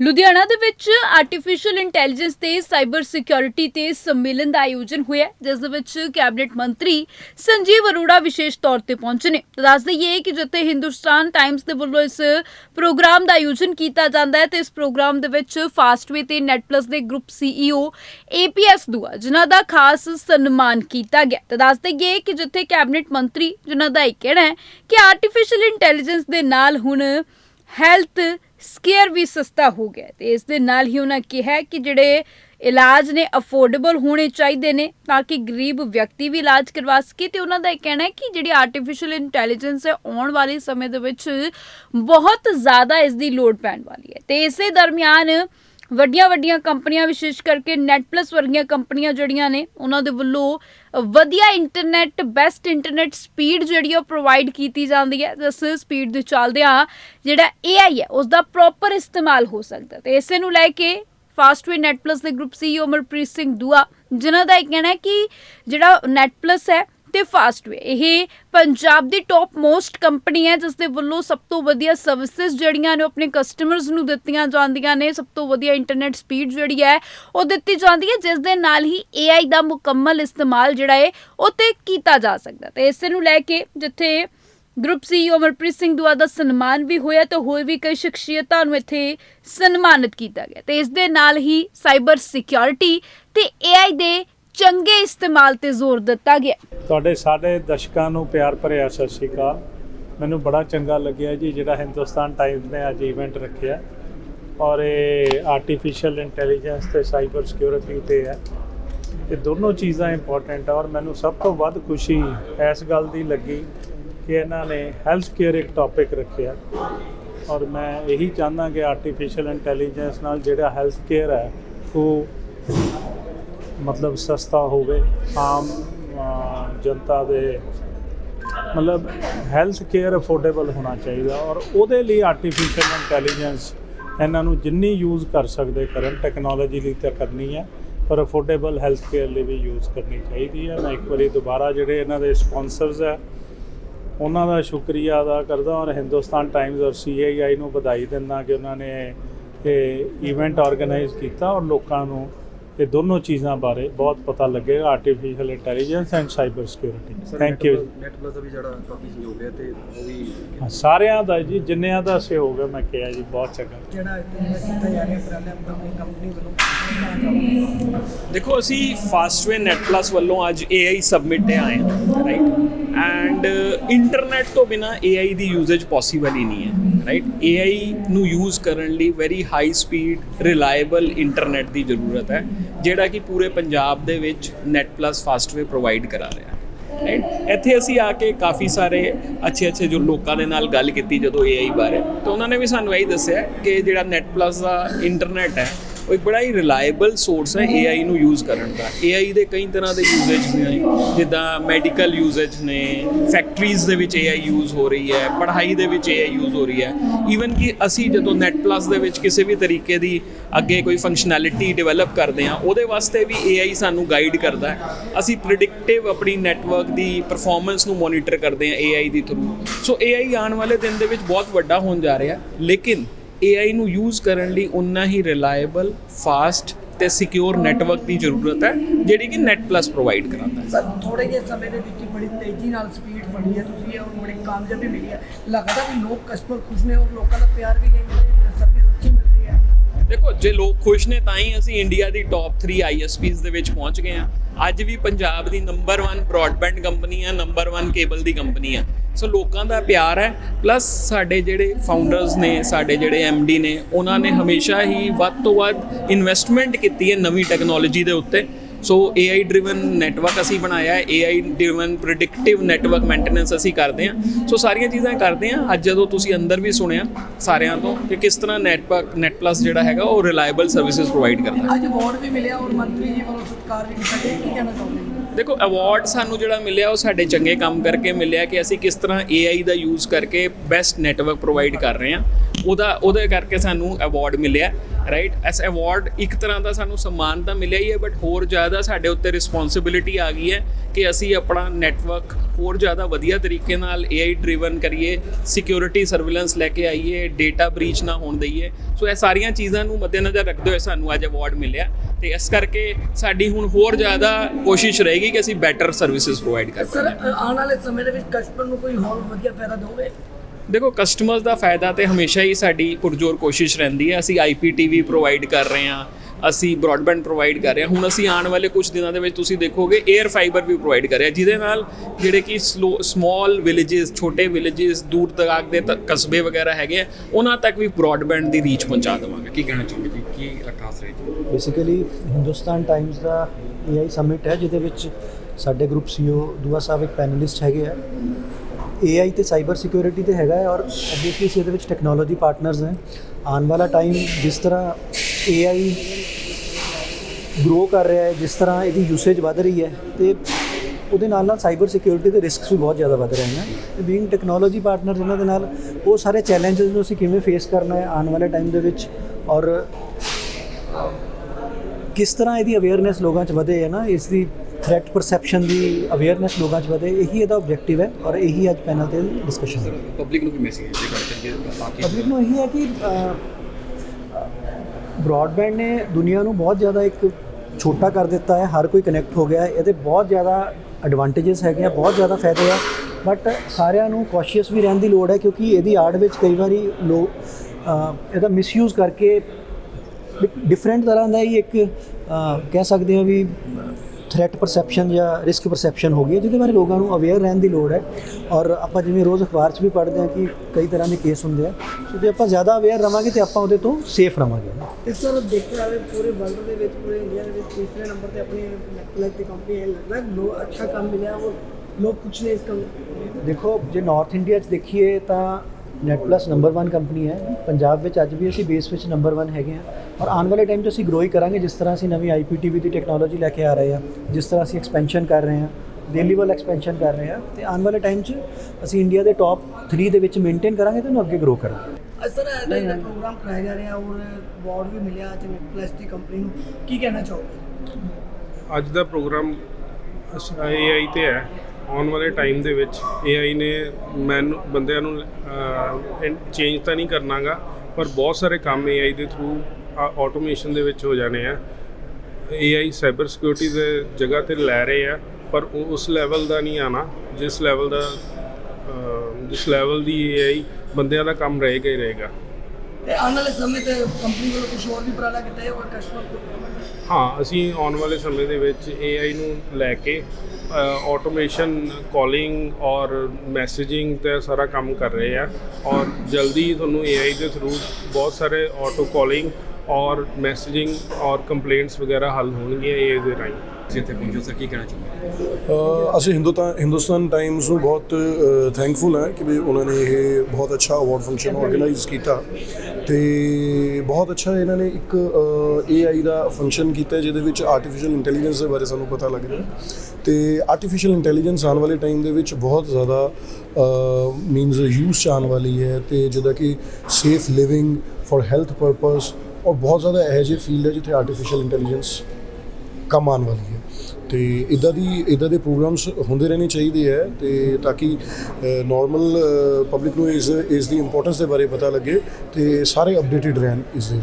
ਲੁਧਿਆਣਾ ਦੇ ਵਿੱਚ artificial intelligence ਤੇ ਸਾਈਬਰ ਸਿਕਿਉਰਿਟੀ ਤੇ ਸੰਮੇਲਨ ਦਾ ਆਯੋਜਨ ਹੋਇਆ ਜਿਸ ਦੇ ਵਿੱਚ ਕੈਬਨਿਟ ਮੰਤਰੀ ਸੰਜੀਵ ਅਰੋੜਾ ਵਿਸ਼ੇਸ਼ ਤੌਰ ਤੇ ਪਹੁੰਚੇ ਨੇ। ਤਾਂ ਦੱਸ ਦਈਏ ਕਿ ਜਿੱਥੇ ਹਿੰਦੁਸਤਾਨ ਟਾਈਮਸ ਦੇ ਵੱਲੋਂ ਇਸ ਪ੍ਰੋਗਰਾਮ ਦਾ ਆਯੋਜਨ ਕੀਤਾ ਜਾਂਦਾ ਹੈ, ਤੇ ਇਸ ਪ੍ਰੋਗਰਾਮ ਦੇ ਵਿੱਚ ਫਾਸਟਵੇ ਤੇ ਨੈਟਪਲਸ ਦੇ ਗਰੁੱਪ ਸੀਈਓ ਏਪੀਐਸ ਦੁਆ ਜਿਨ੍ਹਾਂ ਦਾ ਖਾਸ ਸਨਮਾਨ ਕੀਤਾ ਗਿਆ। ਤਾਂ ਦੱਸ ਦਈਏ ਕਿ ਜਿੱਥੇ ਕੈਬਨਿਟ ਮੰਤਰੀ, ਜਿਨ੍ਹਾਂ ਦਾ ਇਹ ਕਹਿਣਾ ਹੈ ਕਿ ਆਰਟੀਫੀਸ਼ੀਅਲ ਇੰਟੈਲੀਜੈਂਸ ਦੇ ਨਾਲ ਹੁਣ ਹੈਲਥ ਸਕੇਅਰ ਵੀ ਸਸਤਾ ਹੋ ਗਿਆ ਹੈ ਤੇ ਇਸ ਦੇ ਨਾਲ ਹੀ ਉਹਨਾਂ ਕਿਹਾ ਕਿ ਜਿਹੜੇ ਇਲਾਜ ਨੇ ਅਫੋਰਡੇਬਲ ਹੋਣੇ ਚਾਹੀਦੇ ਨੇ ਤਾਂ ਕਿ ਗਰੀਬ ਵਿਅਕਤੀ ਵੀ ਇਲਾਜ ਕਰਵਾ ਸਕੇ ਤੇ ਉਹਨਾਂ ਦਾ ਇਹ ਕਹਿਣਾ ਹੈ ਕਿ ਜਿਹੜੀ ਆਰਟੀਫੀਸ਼ੀਅਲ ਇੰਟੈਲੀਜੈਂਸ ਹੈ ਆਉਣ ਵਾਲੇ ਸਮੇਂ ਦੇ ਵਿੱਚ ਬਹੁਤ ਜ਼ਿਆਦਾ ਇਸ ਦੀ ਲੋੜ ਪੈਣ ਵਾਲੀ ਹੈ ਤੇ ਇਸੇ ਦਰਮਿਆਨ ਵੱਡੀਆਂ ਵੱਡੀਆਂ ਕੰਪਨੀਆਂ, ਵਿਸ਼ੇਸ਼ ਕਰਕੇ ਨੈਟਪਲਸ ਵਰਗੀਆਂ ਕੰਪਨੀਆਂ ਜਿਹੜੀਆਂ ਨੇ, ਉਹਨਾਂ ਦੇ ਵੱਲੋਂ ਵਧੀਆ ਇੰਟਰਨੈਟ ਬੈਸਟ ਇੰਟਰਨੈਟ ਸਪੀਡ ਜਿਹੜੀ ਉਹ ਪ੍ਰੋਵਾਈਡ ਕੀਤੀ ਜਾਂਦੀ ਹੈ। ਜਿਸ ਸਪੀਡ ਦੇ ਚੱਲਦਿਆਂ ਜਿਹੜਾ AI ਹੈ ਉਸ ਦਾ ਪ੍ਰੋਪਰ ਇਸਤੇਮਾਲ ਹੋ ਸਕਦਾ। ਤੇ ਇਸੇ ਨੂੰ ਲੈ ਕੇ ਫਾਸਟਵੇ ਨੈਟਪਲਸ ਦੇ ਗਰੁੱਪ ਸੀਈਓ ਅਮਰਪ੍ਰੀਤ ਸਿੰਘ ਦੁਆ, ਜਿਨ੍ਹਾਂ ਦਾ ਇਹ ਕਹਿਣਾ ਹੈ ਕਿ ਜਿਹੜਾ ਨੈਟਪਲਸ ਹੈ ਤੇ ਫਾਸਟਵੇ ਇਹ ਪੰਜਾਬ ਦੀ ਟੌਪ ਮੋਸਟ ਕੰਪਨੀ ਹੈ, ਜਿਸ ਦੇ ਵੱਲੋਂ ਸਭ ਤੋਂ ਵਧੀਆ ਸਰਵਿਸਿਜ਼ ਜਿਹੜੀਆਂ ਨੇ ਉਹ ਆਪਣੇ ਕਸਟਮਰਸ ਨੂੰ ਦਿੱਤੀਆਂ ਜਾਂਦੀਆਂ ਨੇ। ਸਭ ਤੋਂ ਵਧੀਆ ਇੰਟਰਨੈਟ ਸਪੀਡ ਜਿਹੜੀ ਹੈ, ਉਹ ਦਿੱਤੀ ਜਾਂਦੀ ਹੈ, ਜਿਸ ਦੇ ਨਾਲ ਹੀ AI ਦਾ ਮੁਕੰਮਲ ਇਸਤੇਮਾਲ ਜਿਹੜਾ ਹੈ, ਉਹ ਤੇ ਕੀਤਾ ਜਾ ਸਕਦਾ। ਤੇ ਇਸੇ ਨੂੰ ਲੈ ਕੇ ਜਿੱਥੇ ਗਰੁੱਪ ਸੀ ਅਮਰਪ੍ਰੀਤ ਸਿੰਘ ਦੁਆ ਦਾ ਸਨਮਾਨ ਵੀ ਹੋਇਆ, ਤੇ ਹੋਰ ਵੀ ਕਈ ਸ਼ਖਸੀਅਤਾਂ ਨੂੰ ਇੱਥੇ ਸਨਮਾਨਿਤ ਕੀਤਾ ਗਿਆ। ਤੇ ਇਸ ਦੇ ਨਾਲ ਹੀ ਸਾਈਬਰ ਸਿਕਿਉਰਿਟੀ ਤੇ AI ਦੇ ਚੰਗੇ ਇਸਤੇਮਾਲ ਤੇ ਜ਼ੋਰ ਦਿੱਤਾ ਗਿਆ। ਤੁਹਾਡੇ ਸਾਰੇ ਦਰਸ਼ਕਾਂ ਨੂੰ ਪਿਆਰ ਭਰਿਆ ਸਤਿ ਸ਼੍ਰੀ ਅਕਾਲ। ਮੈਨੂੰ ਬੜਾ ਚੰਗਾ ਲੱਗਿਆ ਜੀ, ਜਿਹੜਾ ਹਿੰਦੁਸਤਾਨ ਟਾਈਮਸ ਨੇ ਅੱਜ ਇਵੈਂਟ ਰੱਖਿਆ। ਔਰ ਇਹ ਆਰਟੀਫੀਸ਼ੀਅਲ ਇੰਟੈਲੀਜੈਂਸ ਤੇ ਸਾਈਬਰ ਸਿਕਿਉਰਿਟੀ ਤੇ ਹੈ। ਇਹ ਦੋਨੋਂ ਚੀਜ਼ਾਂ ਇੰਪੋਰਟੈਂਟ ਆ ਔਰ ਮੈਨੂੰ ਸਭ ਤੋਂ ਵੱਧ ਖੁਸ਼ੀ ਇਸ ਗੱਲ ਦੀ ਲੱਗੀ ਕਿ ਇਹਨਾਂ ਨੇ ਹੈਲਥ ਕੇਅਰ ਇੱਕ ਟੌਪਿਕ ਰੱਖਿਆ। ਔਰ ਮੈਂ ਇਹੀ ਚਾਹੁੰਦਾ ਕਿ ਆਰਟੀਫੀਸ਼ੀਅਲ ਇੰਟੈਲੀਜੈਂਸ ਨਾਲ ਜਿਹੜਾ ਹੈਲਥ ਕੇਅਰ ਹੈ, ਉਹ ਮਤਲਬ ਸਸਤਾ ਹੋਵੇ, ਆਮ ਜਨਤਾ ਦੇ ਮਤਲਬ ਹੈਲਥ ਕੇਅਰ ਅਫੋਰਡੇਬਲ ਹੋਣਾ ਚਾਹੀਦਾ ਔਰ ਉਹਦੇ ਲਈ ਆਰਟੀਫੀਸ਼ੀਅਲ ਇੰਟੈਲੀਜੈਂਸ ਇਹਨਾਂ ਨੂੰ ਜਿੰਨੀ ਯੂਜ਼ ਕਰ ਸਕਦੇ ਕਰਨ ਟੈਕਨੋਲੋਜੀ ਲਈ ਤਾਂ ਕਰਨੀ ਹੈ, ਪਰ ਅਫੋਰਡੇਬਲ ਹੈਲਥ ਕੇਅਰ ਲਈ ਵੀ ਯੂਜ਼ ਕਰਨੀ ਚਾਹੀਦੀ ਹੈ। ਮੈਂ ਇੱਕ ਵਾਰੀ ਦੁਬਾਰਾ ਜਿਹੜੇ ਇਹਨਾਂ ਦੇ ਸਪਾਂਸਰਸ ਹੈ, ਉਹਨਾਂ ਦਾ ਸ਼ੁਕਰੀਆ ਅਦਾ ਕਰਦਾ ਔਰ ਹਿੰਦੁਸਤਾਨ ਟਾਈਮਜ਼ ਔਰ ਸੀਆਈਆਈ ਨੂੰ ਵਧਾਈ ਦਿੰਦਾ ਕਿ ਉਹਨਾਂ ਨੇ ਇਹ ਇਵੈਂਟ ਆਰਗੇਨਾਈਜ਼ ਕੀਤਾ ਔਰ ਲੋਕਾਂ ਨੂੰ ਇਹ ਦੋਨੋਂ ਚੀਜ਼ਾਂ ਬਾਰੇ ਬਹੁਤ ਪਤਾ ਲੱਗੇਗਾ artificial intelligence and cyber security thank you net plus ਦਾ ਵੀ ਜਿਹੜਾ ਕਾਫੀ ਸਹਿਯੋਗ ਹੈ ਤੇ ਉਹ ਵੀ ਸਾਰਿਆਂ ਦਾ ਜੀ ਜਿੰਨਿਆਂ ਦਾ ਸਹਿਯੋਗ ਹੈ ਮੈਂ ਕਿਹਾ ਜੀ ਬਹੁਤ ਚੰਗਾ। ਜਿਹੜਾ ਇੱਥੇ ਕੀਤਾ ਜਾ ਰਿਹਾ ਆਪਣੀ ਕੰਪਨੀ ਵੱਲੋਂ ਦੇਖੋ ਅਸੀਂ ਫਾਸਟਵੇ ਨੈਟ ਪਲੱਸ ਵੱਲੋਂ ਅੱਜ AI ਸਬਮਿਟ ਤੇ ਆਏ ਹਾਂ ਰਾਈਟ ਐਂਡ ਇੰਟਰਨੈਟ ਤੋਂ ਬਿਨਾ AI ਦੀ ਯੂਜ਼ੇਜ ਪੋਸੀਬਲ ਹੀ ਨਹੀਂ ਹੈ ਰਾਈਟ AI ਨੂੰ ਯੂਜ਼ ਕਰਨ ਲਈ very high speed reliable internet ਦੀ ਜ਼ਰੂਰਤ ਹੈ। ਜਿਹੜਾ ਕਿ ਪੂਰੇ ਪੰਜਾਬ ਦੇ ਵਿੱਚ ਨੈਟ ਪਲੱਸ ਫਾਸਟਵੇ ਪ੍ਰੋਵਾਈਡ ਕਰਾ ਰਿਹਾ ਹੈ। ਰਾਈਟ ਇੱਥੇ ਅਸੀਂ ਆ ਕੇ ਕਾਫੀ ਸਾਰੇ ਅੱਛੇ ਅੱਛੇ ਜੋ ਲੋਕਾਂ ਦੇ ਨਾਲ ਗੱਲ ਕੀਤੀ ਜਦੋਂ AI ਬਾਰੇ। ਤਾਂ ਉਹਨਾਂ ਨੇ ਵੀ ਸਾਨੂੰ ਇਹੀ ਦੱਸਿਆ ਕਿ ਜਿਹੜਾ ਨੈਟ ਪਲੱਸ ਦਾ ਇੰਟਰਨੈਟ ਹੈ ਉਹ ਇੱਕ ਬੜਾ ਹੀ ਰਿਲਾਏਬਲ ਸੋਰਸ ਹੈ AI ਨੂੰ ਯੂਜ਼ ਕਰਨ ਦਾ। AI ਦੇ ਕਈ ਤਰ੍ਹਾਂ ਦੇ ਯੂਜ਼ੇਜ ਨੇ ਜਿੱਦਾਂ ਮੈਡੀਕਲ ਯੂਜ਼ੇਜ ਨੇ ਫੈਕਟਰੀਜ਼ ਦੇ ਵਿੱਚ AI ਯੂਜ਼ ਹੋ ਰਹੀ ਹੈ ਪੜ੍ਹਾਈ ਦੇ ਵਿੱਚ AI ਯੂਜ਼ ਹੋ ਰਹੀ ਹੈ। ਈਵਨ ਕਿ ਅਸੀਂ ਜਦੋਂ ਨੈਟ ਪਲੱਸ ਦੇ ਵਿੱਚ ਕਿਸੇ ਵੀ ਤਰੀਕੇ ਦੀ ਅੱਗੇ ਕੋਈ ਫੰਕਸ਼ਨੈਲਿਟੀ ਡਿਵੈਲਪ ਕਰਦੇ ਹਾਂ ਉਹਦੇ ਵਾਸਤੇ ਵੀ AI ਸਾਨੂੰ ਗਾਈਡ ਕਰਦਾ ਹੈ। ਅਸੀਂ ਪ੍ਰਿਡਿਕਟਿਵ ਆਪਣੀ ਨੈਟਵਰਕ ਦੀ ਪਰਫਾਰਮੈਂਸ ਨੂੰ ਮੋਨੀਟਰ ਕਰਦੇ ਹਾਂ AI ਦੀ ਥਰੂ ਸੋ AI ਆਉਣ ਵਾਲੇ ਦਿਨ ਦੇ ਵਿੱਚ ਬਹੁਤ ਵੱਡਾ ਹੋਣ ਜਾ ਰਿਹਾ ਲੇਕਿਨ AI ਨੂੰ ਯੂਜ਼ ਕਰਨ ਲਈ ਉਨਾ ਹੀ ਰਿਲਾਏਬਲ ਫਾਸਟ ਤੇ ਸਿਕਿਉਰ ਨੈਟਵਰਕ ਦੀ ਜ਼ਰੂਰਤ ਹੈ ਜਿਹੜੀ ਕਿ ਨੈਟ ਪਲੱਸ ਪ੍ਰੋਵਾਈਡ ਕਰਾਉਂਦਾ ਹੈ। ਸਰ ਥੋੜੇ ਜਿਹੇ ਸਮੇਂ ਦੇ ਵਿੱਚ ਹੀ ਬੜੀ ਤੇਜ਼ੀ ਨਾਲ ਸਪੀਡ ਫੜੀ ਹੈ। ਤੁਸੀਂ ਇਹ ਹੁਣ ਬੜੀ ਕਾਮਯਾਬੀ ਮਿਲੀ ਹੈ। ਲੱਗਦਾ ਵੀ ਲੋਕ ਕਸਟਮਰ ਖੁਸ਼ ਨੇ ਔਰ ਲੋਕਾਂ ਦਾ ਪਿਆਰ ਵੀ ਹੈ ਸਰਵਿਸ ਅੱਛੀ ਮਿਲ ਰਹੀ ਹੈ। ਦੇਖੋ ਜੇ ਲੋਕ ਖੁਸ਼ ਨੇ ਤਾਂ ਹੀ ਅਸੀਂ ਇੰਡੀਆ ਦੀ ਟੌਪ 3 ਆਈਐਸਪੀਜ਼ ਦੇ ਵਿੱਚ ਪਹੁੰਚ ਗਏ ਆ ਅੱਜ ਵੀ ਪੰਜਾਬ ਦੀ ਨੰਬਰ 1 ਬ੍ਰੌਡਬੈਂਡ ਕੰਪਨੀ ਆ ਨੰਬਰ 1 ਕੇਬਲ ਦੀ ਕੰਪਨੀ ਆ ਸੋ ਲੋਕਾਂ ਦਾ ਪਿਆਰ ਹੈ ਪਲੱਸ ਸਾਡੇ ਜਿਹੜੇ ਫਾਊਂਡਰਸ ਨੇ, ਸਾਡੇ ਜਿਹੜੇ ਐਮਡੀ ਨੇ, ਉਹਨਾਂ ਨੇ ਹਮੇਸ਼ਾ ਹੀ ਵੱਧ ਤੋਂ ਵੱਧ ਇਨਵੈਸਟਮੈਂਟ ਕੀਤੀ ਹੈ ਨਵੀਂ ਟੈਕਨੋਲੋਜੀ ਦੇ ਉੱਤੇ। ਸੋ AI ਡਰਿਵਨ ਨੈਟਵਰਕ ਅਸੀਂ ਬਣਾਇਆ ਹੈ AI driven predictive network maintenance ਅਸੀਂ ਕਰਦੇ ਹਾਂ। ਸੋ ਸਾਰੀਆਂ ਚੀਜ਼ਾਂ ਕਰਦੇ ਹਾਂ, ਅੱਜ ਜਦੋਂ ਤੁਸੀਂ ਅੰਦਰ ਵੀ ਸੁਣਿਆ ਸਾਰਿਆਂ ਤੋਂ ਕਿ ਕਿਸ ਤਰ੍ਹਾਂ ਨੈਟਵਰਕ ਨੈਟ ਪਲੱਸ ਜਿਹੜਾ ਹੈਗਾ ਉਹ ਰਿਲਾਇਬਲ ਸਰਵਿਸਿਜ਼ ਪ੍ਰੋਵਾਈਡ ਕਰਦਾ ਹੈ। ਅੱਜ ਅਵਾਰਡ ਵੀ ਮਿਲਿਆ ਔਰ ਮੰਤਰੀ ਜੀ ਵੱਲੋਂ ਸਤਿਕਾਰ ਵੀ ਕੀਤਾ ਗਿਆ, ਕੀ ਕਹਿਣਾ ਚਾਹੁੰਦੇ ਦੇਖੋ ਅਵਾਰਡ ਸਾਨੂੰ ਜਿਹੜਾ ਮਿਲਿਆ, ਉਹ ਸਾਡੇ ਚੰਗੇ ਕੰਮ ਕਰਕੇ ਮਿਲਿਆ ਕਿ ਅਸੀਂ ਕਿਸ ਤਰ੍ਹਾਂ AI ਦਾ ਯੂਜ਼ ਕਰਕੇ ਬੈਸਟ ਨੈਟਵਰਕ ਪ੍ਰੋਵਾਈਡ ਕਰ ਰਹੇ ਹਾਂ। ਉਹਦਾ ਉਹਦੇ ਕਰਕੇ ਸਾਨੂੰ ਅਵਾਰਡ ਮਿਲਿਆ ਰਾਈਟ ਐਸ ਅਵਾਰਡ ਇੱਕ ਤਰ੍ਹਾਂ ਦਾ ਸਾਨੂੰ ਸਨਮਾਨ ਤਾਂ ਮਿਲਿਆ ਹੀ ਹੈ ਬਟ ਹੋਰ ਜ਼ਿਆਦਾ ਸਾਡੇ ਉੱਤੇ ਰਿਸਪੌਂਸਿਬਿਲਿਟੀ ਆ ਗਈ ਹੈ ਕਿ ਅਸੀਂ ਆਪਣਾ ਨੈਟਵਰਕ ਹੋਰ ਜ਼ਿਆਦਾ ਵਧੀਆ ਤਰੀਕੇ ਨਾਲ AI ਡਰਿਵਨ ਕਰੀਏ ਸਿਕਿਉਰਿਟੀ ਸਰਵੇਲੈਂਸ ਲੈ ਕੇ ਆਈਏ ਡੇਟਾ ਬ੍ਰੀਚ ਨਾ ਹੋਣ ਦਈਏ। ਸੋ ਇਹ ਸਾਰੀਆਂ ਚੀਜ਼ਾਂ ਨੂੰ ਮੱਦੇਨਜ਼ਰ ਰੱਖਦੇ ਹੋਏ ਸਾਨੂੰ ਅੱਜ ਅਵਾਰਡ ਮਿਲਿਆ ਤੇ ਇਸ ਕਰਕੇ ਸਾਡੀ ਹੁਣ ਹੋਰ ਜ਼ਿਆਦਾ ਕੋਸ਼ਿਸ਼ ਰਹੇਗੀ ਕਿ ਅਸੀਂ ਬੈਟਰ ਸਰਵਿਸਿਜ਼ ਪ੍ਰੋਵਾਈਡ ਕਰ ਸਰ ਆਉਣ ਵਾਲੇ ਸਮੇਂ ਦੇ ਵਿੱਚ ਕਸਟਮਰ ਨੂੰ ਕੋਈ ਹੋਰ ਵਧੀਆ ਫਾਇਦਾ ਦੋਗੇ ਦੇਖੋ ਕਸਟਮਰਸ ਦਾ ਫਾਇਦਾ ਤੇ ਹਮੇਸ਼ਾ ਹੀ ਸਾਡੀ ਪੁਰਜੋਰ ਕੋਸ਼ਿਸ਼ ਰਹਿੰਦੀ ਹੈ। ਅਸੀਂ ਆਈਪੀਟੀਵੀ ਪ੍ਰੋਵਾਈਡ ਕਰ ਰਹੇ ਹਾਂ, ਅਸੀਂ ਬ੍ਰਾਡਬੈਂਡ ਪ੍ਰੋਵਾਈਡ ਕਰ ਰਹੇ ਹਾਂ। ਹੁਣ ਅਸੀਂ ਆਉਣ ਵਾਲੇ ਕੁਝ ਦਿਨਾਂ ਦੇ ਵਿੱਚ ਤੁਸੀਂ ਦੇਖੋਗੇ 에ਅਰ ਫਾਈਬਰ ਵੀ ਪ੍ਰੋਵਾਈਡ ਕਰ ਰਹੇ ਹਾਂ ਜਿਹਦੇ ਨਾਲ ਜਿਹੜੇ ਕਿ ਸਮਾਲ ਵਿਲੇजेस ਛੋਟੇ ਵਿਲੇजेस ਦੂਰ ਦਰਾਗ ਦੇ ਕਸਬੇ ਵਗੈਰਾ ਹੈਗੇ ਆ, ਉਹਨਾਂ ਤੱਕ ਵੀ ਬ੍ਰਾਡਬੈਂਡ ਦੀ ਰੀਚ ਪਹੁੰਚਾ ਦੇਵਾਂਗੇ। ਕੀ ਕਹਿਣਾ ਚਾਹੁੰਦੇ ਜੀ? ਕੀ ਅਰਥਾਸ ਰਹੇ ਜੀ? ਬੇਸਿਕਲੀ ਹਿੰਦੁਸਤਾਨ ਟਾਈਮਸ ਦਾ AI ਸਮਿਟ ਹੈ, ਜਿਹਦੇ ਵਿੱਚ ਸਾਡੇ ਗਰੁੱਪ ਸੀਓ ਦੁਆ ਸਾਹਿਬ ਇੱਕ ਪੈਨਲਿਸਟ ਹੈਗੇ ਆ। AI ਤੇ ਸਾਈਬਰ ਸਿਕਿਉਰਿਟੀ ਤੇ ਹੈਗਾ ਹੈ ਔਰ ਆਬਵੀਅਸਲੀ ਇਸ ਇਹਦੇ ਵਿੱਚ ਟੈਕਨੋਲੋਜੀ ਪਾਰਟਨਰਸ ਹੈ ਆਉਣ ਵਾਲਾ ਟਾਈਮ ਜਿਸ ਤਰ੍ਹਾਂ AI ਗਰੋ ਕਰ ਰਿਹਾ ਹੈ, ਜਿਸ ਤਰ੍ਹਾਂ ਇਹਦੀ ਯੂਸੇਜ ਵਧ ਰਹੀ ਹੈ ਤੇ ਉਹਦੇ ਨਾਲ ਨਾਲ ਸਾਈਬਰ ਸਿਕਿਉਰਿਟੀ ਦੇ ਰਿਸਕਸ ਵੀ ਬਹੁਤ ਜ਼ਿਆਦਾ ਵਧ ਰਹੇ ਨੇ। ਤੇ ਬੀਇੰਗ ਟੈਕਨੋਲੋਜੀ ਪਾਰਟਨਰ ਇਹਨਾਂ ਦੇ ਨਾਲ, ਉਹ ਸਾਰੇ ਚੈਲੰਜਸ ਨੂੰ ਅਸੀਂ ਕਿਵੇਂ ਫੇਸ ਕਰਨਾ ਹੈ ਆਉਣ ਵਾਲੇ ਟਾਈਮ ਦੇ ਵਿੱਚ ਔਰ ਕਿਸ ਤਰ੍ਹਾਂ ਇਹਦੀ ਅਵੇਅਰਨੈਸ ਲੋਕਾਂ 'ਚ ਵਧੇ ਹੈ ਨਾ ਇਸ ਦੀ ਥ੍ਰੈਟ ਪਰਸੈਪਸ਼ਨ ਦੀ ਅਵੇਅਰਨੈਸ ਲੋਕਾਂ 'ਚ ਵਧੇ ਇਹੀ ਇਹਦਾ ਆਬਜੈਕਟਿਵ ਹੈ ਔਰ ਇਹੀ ਅੱਜ ਪੈਨਲ ਤੇ ਡਿਸਕਸ਼ਨ ਹੈ। ਪਬਲਿਕ ਨੂੰ ਵੀ ਮੈਸੇਜ ਦੇ ਕਰ ਬਾਕੀ ਪਬਲਿਕ ਨੂੰ ਇਹੀ ਹੈ ਕਿ ਬ੍ਰੌਡਬੈਂਡ ਨੇ ਦੁਨੀਆ ਨੂੰ ਬਹੁਤ ਜ਼ਿਆਦਾ ਇੱਕ ਛੋਟਾ ਕਰ ਦਿੱਤਾ ਹੈ ਹਰ ਕੋਈ ਕਨੈਕਟ ਹੋ ਗਿਆ ਹੈ ਇਹਦੇ ਬਹੁਤ ਜ਼ਿਆਦਾ ਐਡਵਾਂਟੇजेस ਹੈਗੇ ਆ ਬਹੁਤ ਜ਼ਿਆਦਾ ਫਾਇਦੇ ਆ ਬਟ ਸਾਰਿਆਂ ਨੂੰ ਕੌਸ਼ੀਅਸ ਵੀ ਰਹਿਣ ਦੀ ਲੋੜ ਹੈ ਕਿਉਂਕਿ ਇਹਦੀ ਆੜ ਵਿੱਚ ਕਈ ਵਾਰੀ ਲੋਕ ਇਹਦਾ ਮਿਸਯੂਜ਼ ਕਰਕੇ ਡਿਫਰੈਂਟ ਤਰ੍ਹਾਂ ਦਾ ਹੀ ਇੱਕ ਕਹਿ ਸਕਦੇ ਹਾਂ ਵੀ ਥ੍ਰੈਟ ਪਰਸੈਪਸ਼ਨ ਜਾਂ ਰਿਸਕ ਪਰਸੈਪਸ਼ਨ ਹੋ ਗਈ ਹੈ ਜਿਹਦੇ ਬਾਰੇ ਲੋਕਾਂ ਨੂੰ ਅਵੇਅਰ ਰਹਿਣ ਦੀ ਲੋੜ ਹੈ। ਔਰ ਆਪਾਂ ਜਿਵੇਂ ਰੋਜ਼ ਅਖਬਾਰ 'ਚ ਵੀ ਪੜ੍ਹਦੇ ਹਾਂ ਕਿ ਕਈ ਤਰ੍ਹਾਂ ਦੇ ਕੇਸ ਹੁੰਦੇ ਆ। ਸੋ ਜੇ ਆਪਾਂ ਜ਼ਿਆਦਾ ਅਵੇਅਰ ਰਵਾਂਗੇ ਤੇ ਆਪਾਂ ਉਹਦੇ ਤੋਂ ਸੇਫ ਰਵਾਂਗੇ। ਇਸ ਤਰ੍ਹਾਂ ਦੇਖਿਆ ਜਾਵੇ ਪੂਰੇ ਵਰਲਡ ਦੇ ਵਿੱਚ ਪੂਰੇ ਇੰਡੀਆ ਦੇ ਵਿੱਚ ਤੀਸਰੇ ਨੰਬਰ ਤੇ ਆਪਣੀ ਨੈਟਫਲਿਕਸ ਦੀ ਕੰਪਨੀ ਹੈ ਲੱਗਦਾ ਲੋਕ ਅੱਛਾ ਕੰਮ ਮਿਲਿਆ ਉਹ ਲੋਕ ਕੁਛ ਨੇ ਇਸ ਕੰਮ ਦੇਖੋ ਜੇ ਨਾਰਥ ਇੰਡੀਆ 'ਚ ਦੇਖੀਏ ਤਾਂ ਨੈਟਪਲਸ ਨੰਬਰ 1 ਕੰਪਨੀ ਹੈ। ਪੰਜਾਬ ਵਿੱਚ ਅੱਜ ਵੀ ਅਸੀਂ ਬੇਸ ਵਿੱਚ ਨੰਬਰ 1 ਹੈਗੇ ਹਾਂ। ਔਰ ਆਉਣ ਵਾਲੇ ਟਾਈਮ 'ਚ ਅਸੀਂ ਗਰੋ ਹੀ ਕਰਾਂਗੇ ਜਿਸ ਤਰ੍ਹਾਂ ਅਸੀਂ ਨਵੀਂ IPTV ਦੀ ਟੈਕਨੋਲੋਜੀ ਲੈ ਕੇ ਆ ਰਹੇ ਹਾਂ ਜਿਸ ਤਰ੍ਹਾਂ ਅਸੀਂ ਐਕਸਪੈਂਸ਼ਨ ਕਰ ਰਹੇ ਹਾਂ ਦਿੱਲੀ ਵੱਲ ਐਕਸਪੈਂਸ਼ਨ ਕਰ ਰਹੇ ਹਾਂ ਤੇ ਆਉਣ ਵਾਲੇ ਟਾਈਮ 'ਚ ਅਸੀਂ ਇੰਡੀਆ ਦੇ ਟੌਪ 3 ਦੇ ਵਿੱਚ ਮੇਨਟੇਨ ਕਰਾਂਗੇ ਤੇ ਉਹਨੂੰ ਅੱਗੇ ਗਰੋ ਕਰਾਂਗੇ। ਅਸਰ ਇਹਦਾ ਜਿਹੜਾ ਪ੍ਰੋਗਰਾਮ ਕਰਾਇਆ ਜਾ ਰਿਹਾ ਔਰ ਅਵਾਰਡ ਵੀ ਮਿਲਿਆ ਅੱਜ ਨੈਟਫਲਿਕਸ ਦੀ ਕੰਪਨੀ ਨੂੰ ਕੀ ਕਹਿਣਾ ਚਾਹੋਗੇ? ਅੱਜ ਦਾ ਪ੍ਰੋਗਰਾਮ AI ਤੇ ਹੈ। ਆਉਣ ਵਾਲੇ ਟਾਈਮ ਦੇ ਵਿੱਚ AI ਨੇ ਮੈਨੂੰ ਬੰਦਿਆਂ ਨੂੰ ਚੇਂਜ ਤਾਂ ਨਹੀਂ ਕਰਨਾਗਾ ਪਰ ਬਹੁਤ ਸਾਰੇ ਕੰਮ AI ਦੇ ਥਰੂ ਆਟੋਮੇਸ਼ਨ ਦੇ ਵਿੱਚ ਹੋ ਜਾਣੇ ਆ। AI ਸਾਈਬਰ ਸਿਕਿਉਰਿਟੀ ਦੇ ਜਗ੍ਹਾ ਤੇ ਲੈ ਰਹੇ ਆ ਪਰ ਉਹ ਉਸ ਲੈਵਲ ਦਾ ਨਹੀਂ ਆਣਾ ਜਿਸ ਲੈਵਲ ਦਾ ਜਿਸ ਲੈਵਲ ਦੀ AI ਬੰਦਿਆਂ ਦਾ ਕੰਮ ਰਹੇਗਾ ਹੀ ਰਹੇਗਾ। ਤੇ ਆਉਣ ਵਾਲੇ ਸਮੇਂ ਤੇ ਕੰਪਨੀ ਵੱਲੋਂ ਕੁਝ ਹੋਰ ਵੀ ਉਪਰਾਲਾ ਕੀਤਾ ਹੈ ਔਰ ਕਸਟਮਰ ਕੋਲ? ਹਾਂ ਅਸੀਂ ਆਉਣ ਵਾਲੇ ਸਮੇਂ ਦੇ ਵਿੱਚ AI ਨੂੰ ਲੈ ਕੇ ਆਟੋਮੇਸ਼ਨ ਕਾਲਿੰਗ ਔਰ ਮੈਸੇਜਿੰਗ ਤੇ ਸਾਰਾ ਕੰਮ ਕਰ ਰਹੇ ਆ। ਔਰ ਜਲਦੀ ਤੁਹਾਨੂੰ AI ਦੇ ਥਰੂ ਬਹੁਤ ਸਾਰੇ ਆਟੋ ਕਾਲਿੰਗ ਔਰ ਮੈਸੇਜਿੰਗ ਔਰ ਕੰਪਲੇਂਟਸ ਵਗੈਰਾ ਹੱਲ ਹੋਣਗੀਆਂ AI ਦੇ ਰਾਹੀਂ। ਤੁਸੀਂ ਇੱਥੇ ਪਹੁੰਚੋ ਸਰ ਕੀ ਕਹਿਣਾ ਚਾਹੁੰਦੇ ਅਸੀਂ ਹਿੰਦੁਸਤਾਨ ਹਿੰਦੁਸਤਾਨ ਟਾਈਮਸ ਨੂੰ ਬਹੁਤ ਥੈਂਕਫੁਲ ਹਾਂ ਕਿ ਵੀ ਉਹਨਾਂ ਨੇ ਇਹ ਬਹੁਤ ਅੱਛਾ ਅਵਾਰਡ ਫੰਕਸ਼ਨ ਆਰਗੇਨਾਈਜ਼ ਕੀਤਾ। ਤੇ ਬਹੁਤ ਅੱਛਾ ਇਹਨਾਂ ਨੇ ਇੱਕ AI ਦਾ ਫੰਕਸ਼ਨ ਕੀਤਾ ਜਿਹਦੇ ਵਿੱਚ ਆਰਟੀਫੀਸ਼ੀਅਲ ਇੰਟੈਲੀਜੈਂਸ ਦੇ ਬਾਰੇ ਸਾਨੂੰ ਪਤਾ ਲੱਗ ਰਿਹਾ। ਤੇ ਆਰਟੀਫੀਸ਼ੀਅਲ ਇੰਟੈਲੀਜੈਂਸ ਆਉਣ ਵਾਲੇ ਟਾਈਮ ਦੇ ਵਿੱਚ ਬਹੁਤ ਜ਼ਿਆਦਾ ਮੀਨਸ ਯੂਜ਼ ਚ ਆਉਣ ਵਾਲੀ ਹੈ। ਤੇ ਜਿਹਦਾ ਕਿ safe living for health purpose ਔਰ ਬਹੁਤ ਜ਼ਿਆਦਾ ਇਹੋ ਜਿਹੇ ਫੀਲਡ ਹੈ ਜਿੱਥੇ ਆਰਟੀਫੀਸ਼ੀਅਲ ਇੰਟੈਲੀਜੈਂਸ ਕੰਮ ਆਉਣ ਵਾਲੀ ਹੈ। ਤੇ ਇਦਾਂ ਦੀ ਇਦਾਂ ਦੇ ਪ੍ਰੋਗਰਾਮਸ ਹੁੰਦੇ ਰਹਿਣੇ ਚਾਹੀਦੇ ਹੈ ਤੇ ਤਾਂ ਕਿ ਨਾਰਮਲ ਪਬਲਿਕ ਨੂੰ ਇਸ ਇਸ ਦੀ ਇੰਪੋਰਟੈਂਸ ਦੇ ਬਾਰੇ ਪਤਾ ਲੱਗੇ ਤੇ ਸਾਰੇ ਅਪਡੇਟਡ ਰਹਿਣ ਇਸ ਦੇ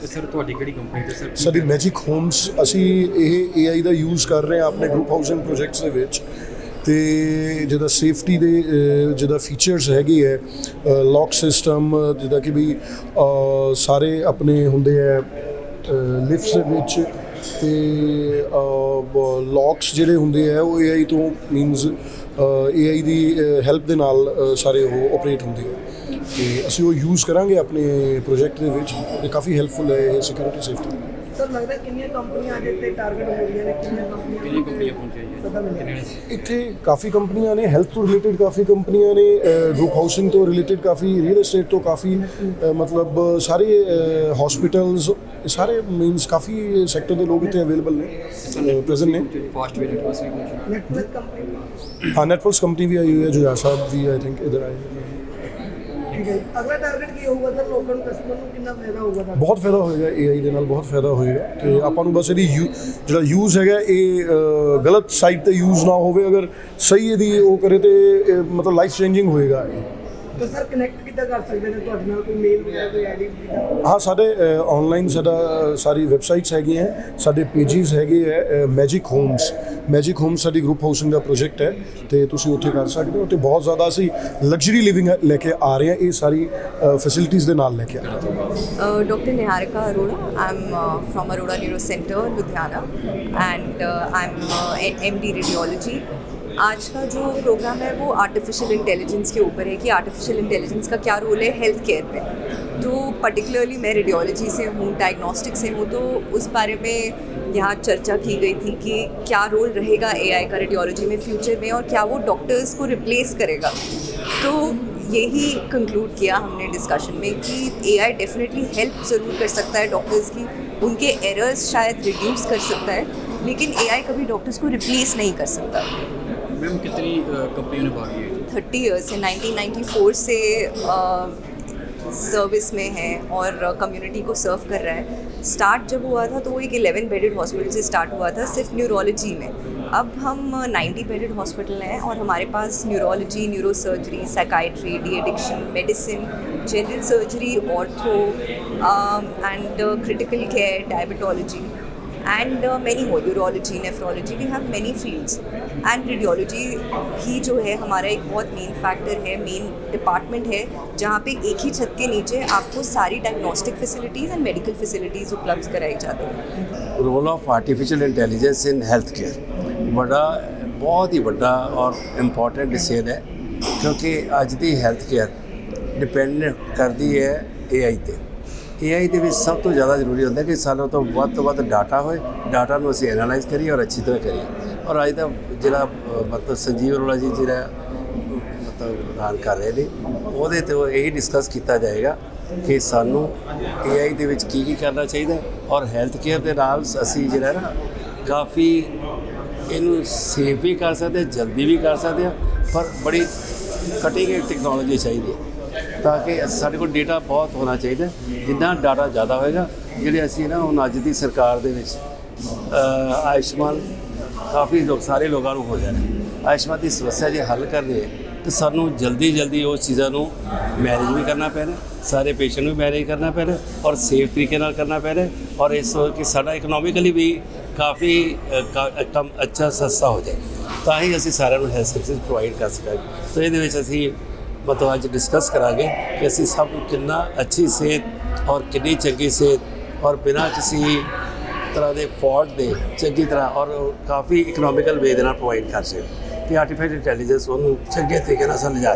ਤੇ ਸਰ ਤੁਹਾਡੀ ਕਿਹੜੀ ਕੰਪਨੀ ਤੇ ਸਰ ਸਾਡੀ ਮੈਜਿਕ ਹੋਮਸ ਅਸੀਂ ਇਹ AI ਦਾ ਯੂਜ਼ ਕਰ ਰਹੇ ਹਾਂ ਆਪਣੇ ਗਰੁੱਪ ਹਾਊਸਿੰਗ ਪ੍ਰੋਜੈਕਟਸ ਦੇ ਵਿੱਚ। ਤੇ ਜਿਹਦਾ ਸੇਫਟੀ ਦੇ ਅਹ, ਜਿਹਦਾ ਫੀਚਰਸ ਹੈਗੇ ਹੈ ਲੌਕ ਸਿਸਟਮ ਜਿਹਦਾ ਕਿ ਵੀ ਸਾਰੇ ਆਪਣੇ ਹੁੰਦੇ ਹੈ ਲਿਫਟਸ ਵਿੱਚ ਤੇ ਲੌਕਸ ਜਿਹੜੇ ਹੁੰਦੇ ਆ ਉਹ AI ਤੋਂ ਮੀਨਸ AI ਦੀ ਹੈਲਪ ਦੇ ਨਾਲ ਸਾਰੇ ਉਹ ਆਪਰੇਟ ਹੁੰਦੇ ਆ ਤੇ ਅਸੀਂ ਉਹ ਯੂਜ਼ ਕਰਾਂਗੇ ਆਪਣੇ ਪ੍ਰੋਜੈਕਟ ਦੇ ਵਿੱਚ ਤੇ ਕਾਫੀ ਹੈਲਪਫੁਲ ਹੈ ਇਹ ਸਿਕਿਉਰਿਟੀ ਸੇਫਟੀ ਸਰ ਲੱਗਦਾ ਕਿੰਨੀਆਂ ਕੰਪਨੀਆਂ ਅੱਜ ਇੱਥੇ ਟਾਰਗੇਟ ਹੋ ਰਹੀਆਂ ਨੇ ਕਿੰਨੀਆਂ ਕੰਪਨੀਆਂ ਕਿੰਨੀਆਂ ਕੰਪਨੀਆਂ ਪਹੁੰਚੀਆਂ ਜੀ? ਪਤਾ ਮਿਲਿਆ ਕਿੰਨੇ ਨੇ? ਇੱਥੇ ਕਾਫੀ ਕੰਪਨੀਆਂ ਨੇ ਹੈਲਥ ਤੋਂ ਰਿਲੇਟਡ ਕਾਫੀ ਕੰਪਨੀਆਂ ਨੇ ਗਰੁੱਪ ਹਾਊਸਿੰਗ ਤੋਂ ਰਿਲੇਟਡ ਕਾਫੀ ਰੀਅਲ ਏਸਟੇਟ ਤੋਂ ਕਾਫੀ ਮਤਲਬ ਸਾਰੇ ਹਸਪੀਟਲਸ ਸਾਰੇ ਮੀਨਸ ਕਾਫੀ ਸੈਕਟਰ ਦੇ ਲੋਕ ਇੱਥੇ ਅਵੇਲੇਬਲ ਨੇ ਪ੍ਰੈਜ਼ੈਂਟ ਨੇ। ਫਾਸਟ ਵੇ ਨੈਟਵਰਕ ਕੰਪਨੀ ਹਾਂ ਨੈਟਵਰਕਸ ਕੰਪਨੀ ਵੀ ਆਈ ਹੋਈ ਹੈ ਜੁਝਾਰ ਸਾਹਿਬ ਵੀ ਆਈ ਥਿੰਕ ਇਧਰ ਆਏ। ਠੀਕ ਹੈ ਅਗਲਾ ਟਾਰਗੇਟ ਕੀ ਹੋਊਗਾ ਸਰ? ਲੋਕਾਂ ਨੂੰ ਕਸਟਮਰ ਨੂੰ ਕਿੰਨਾ ਫਾਇਦਾ ਹੋਊਗਾ ਤੁਹਾਡਾ? ਬਹੁਤ ਫਾਇਦਾ ਹੋਏਗਾ AI ਦੇ ਨਾਲ ਬਹੁਤ ਫਾਇਦਾ ਹੋਏਗਾ। ਤੇ ਆਪਾਂ ਨੂੰ ਬਸ ਇਹਦੀ ਯੂ- ਜਿਹੜਾ ਯੂਜ਼ ਹੈਗਾ, ਇਹ ਗਲਤ ਸਾਈਟ ਤੇ ਯੂਜ਼ ਨਾ ਹੋਵੇ। ਅਗਰ ਸਹੀ ਇਹਦੀ ਉਹ ਕਰੇ ਤੇ ਮਤਲਬ ਲਾਈਫ ਚੇਂਜਿੰਗ ਹੋਏਗਾ ਇਹ। ਤਾਂ ਸਰ ਕਨੈਕਟ ਕਿੱਦਾਂ ਕਰ ਸਕਦੇ ਨੇ ਤੁਹਾਡੇ ਨਾਲ ਕੋਈ ਮੇਲ ਵਗੈਰਾ ਕੋਈ ਆਈਡੀ ਵਗੈਰਾ ਹਾਂ ਸਾਡੇ ਆਨਲਾਈਨ ਸਾਡਾ ਸਾਰੀ ਵੈਬਸਾਈਟਸ ਹੈਗੀਆਂ ਸਾਡੇ ਪੇਜਸ ਹੈਗੇ ਹੈ ਮੈਜਿਕ ਹੋਮਸ ਮੈਜਿਕ ਹੋਮਸ ਸਾਡੀ ਗਰੁੱਪ ਹਾਊਸਿੰਗ ਦਾ ਪ੍ਰੋਜੈਕਟ ਹੈ ਤੇ ਤੁਸੀਂ ਉੱਥੇ ਕਰ ਸਕਦੇ ਹੋ ਤੇ ਬਹੁਤ ਜ਼ਿਆਦਾ ਅਸੀਂ ਲਗਜ਼ਰੀ ਲਿਵਿੰਗ ਲੈ ਕੇ ਆ ਰਹੇ ਹਾਂ ਇਹ ਸਾਰੀ ਫੈਸਿਲਿਟੀਜ਼ ਦੇ ਨਾਲ ਲੈ ਕੇ ਆ ਰਹੇ ਹਾਂ Uh, Dr. Niharika Arora. I'm uh, from Arora Neuro Center, Ludhiana, and आज का जो प्रोग्राम है वो आर्टिफिशियल इंटेलिजेंस के ऊपर है कि आर्टिफिशियल इंटेलिजेंस का क्या रोल है हेल्थ केयर में तो पर्टिकुलरली मैं रेडियोलॉजी से हूँ डायग्नोस्टिक से हूँ तो उस बारे में यहाँ चर्चा की गई थी कि क्या रोल रहेगा एआई का रेडियोलॉजी में फ्यूचर में और क्या वो डॉक्टर्स को रिप्लेस करेगा? तो यही कंक्लूड किया हमने डिस्कशन में कि एआई डेफिनेटली हेल्प ज़रूर कर सकता है डॉक्टर्स की। उनके एरर्स शायद रिड्यूस कर सकता है, लेकिन एआई कभी डॉक्टर्स को रिप्लेस नहीं कर सकता। मैम, कितनी कंपनियों ने भाग लिया है? थर्टी ईयर्स से 1994 से सर्विस में है और कम्युनिटी को सर्व कर रहा है। स्टार्ट जब हुआ था तो वो एक 11 बेडेड हॉस्पिटल से स्टार्ट हुआ था, सिर्फ़ न्यूरोलॉजी में। अब हम 90 बेडेड हॉस्पिटल हैं और हमारे पास neurology neuro surgery psychiatry de addiction medicine general surgery ortho and critical care diabetology and many हो urology nephrology we have many fields and radiology ही जो है, हमारा एक बहुत मेन फैक्टर है मेन डिपार्टमेंट है, जहाँ पे एक ही छत के नीचे आपको सारी diagnostic facilities and medical facilities उपलब्ध कराई जाती है। Role of artificial intelligence in health care बड़ा, बहुत ही बड़ा और इंपॉर्टेंट डिसीज़न है, क्योंकि अज की हेल्थ केयर डिपेंड करती है ए आई पर AI ਦੇ ਵਿੱਚ ਸਭ ਤੋਂ ਜ਼ਿਆਦਾ ਜ਼ਰੂਰੀ ਹੁੰਦਾ ਕਿ ਸਾਨੂੰ ਤੋਂ ਵੱਧ ਤੋਂ ਵੱਧ ਡਾਟਾ ਹੋਏ ਡਾਟਾ ਨੂੰ ਅਸੀਂ ਐਨਾਲਾਈਜ਼ ਕਰੀਏ ਔਰ ਅੱਛੀ ਤਰ੍ਹਾਂ ਕਰੀਏ। ਔਰ ਅੱਜ ਦਾ ਜਿਹੜਾ ਮਤਲਬ ਸੰਜੀਵ ਅਰੋੜਾ ਜੀ ਜਿਹੜਾ, ਮਤਲਬ ਰਾਨ ਕਰ ਰਹੇ ਨੇ, ਉਹਦੇ ਤੇ ਉਹ ਇਹੀ ਡਿਸਕਸ ਕੀਤਾ ਜਾਏਗਾ ਕਿ ਸਾਨੂੰ AI ਦੇ ਵਿੱਚ ਕੀ ਕੀ ਕਰਨਾ ਚਾਹੀਦਾ ਔਰ ਹੈਲਥ ਕੇਅਰ ਦੇ ਨਾਲ ਅਸੀਂ ਜਿਹੜਾ ਨਾ ਕਾਫੀ ਇਹਨੂੰ ਸੇਫ ਵੀ ਕਰ ਸਕਦੇ ਜਲਦੀ ਵੀ ਕਰ ਸਕਦੇ ਹਾਂ, ਪਰ ਬੜੀ ਕਟਿੰਗ ਟੈਕਨੋਲੋਜੀ ਚਾਹੀਦੀ ਹੈ। ਤਾਂ ਕਿ ਸਾਡੇ ਕੋਲ ਡੇਟਾ ਬਹੁਤ ਹੋਣਾ ਚਾਹੀਦਾ। ਹੈ। ਜਿੰਨਾ ਡਾਟਾ ਜ਼ਿਆਦਾ ਹੋਏਗਾ, ਜਿਹੜੇ ਅਸੀਂ ਨਾ ਹੁਣ ਅੱਜ ਦੀ ਸਰਕਾਰ ਦੇ ਵਿੱਚ ਆਯੁਸ਼ਮਾਨ, ਕਾਫੀ ਲੋਕ, ਸਾਰੇ ਲੋਕਾਂ ਨੂੰ ਹੋ ਜਾਣਾ। ਆਯੁਸ਼ਮਾਨ ਦੀ ਸਮੱਸਿਆ ਜੇ ਹੱਲ ਕਰਨੀ ਹੈ ਤਾਂ ਸਾਨੂੰ ਜਲਦੀ ਜਲਦੀ ਉਹ ਚੀਜ਼ਾਂ ਨੂੰ ਮੈਨੇਜ ਵੀ ਕਰਨਾ ਪੈਣਾ, ਸਾਰੇ ਪੇਸ਼ੈਂਟ ਨੂੰ ਮੈਨੇਜ ਕਰਨਾ ਪੈਣਾ ਔਰ ਸੇਫ ਤਰੀਕੇ ਨਾਲ ਕਰਨਾ ਪੈਣਾ। ਔਰ ਇਸ ਕਿ ਸਾਡਾ ਇਕਨੋਮਿਕਲੀ ਵੀ ਕਾਫੀ ਕਾ- ਕੰਮ ਅੱਛਾ, ਸਸਤਾ ਹੋ ਜਾਏ। ਤਾਂ ਹੀ ਅਸੀਂ ਸਾਰਿਆਂ ਨੂੰ ਹੈਲਥ ਸਰਵਿਸ ਪ੍ਰੋਵਾਈਡ ਕਰ ਸਕਾਂਗੇ। ਤਾਂ ਇਹਦੇ ਵਿੱਚ ਅਸੀਂ ਮਤਲਬ ਅੱਜ ਡਿਸਕਸ ਕਰਾਂਗੇ ਕਿ ਅਸੀਂ ਸਭ ਨੂੰ ਕਿੰਨਾ ਅੱਛੀ ਸਿਹਤ ਔਰ ਕਿੰਨੀ ਚੰਗੀ ਸਿਹਤ ਔਰ ਬਿਨਾਂ ਕਿਸੇ ਤਰ੍ਹਾਂ ਦੇ ਫਾਲਟ ਦੇ ਚੰਗੀ ਤਰ੍ਹਾਂ ਔਰ ਕਾਫੀ ਇਕਨੋਮਿਕਲ ਵੇ ਦੇ ਨਾਲ ਪ੍ਰੋਵਾਈਡ ਕਰ ਸਕਦੇ ਤੇ ਆਰਟੀਫੀਸ਼ੀਅਲ ਇੰਟੈਲੀਜੈਂਸ ਉਹਨੂੰ ਚੰਗੇ ਤਰੀਕੇ ਨਾਲ ਸਮਝਾ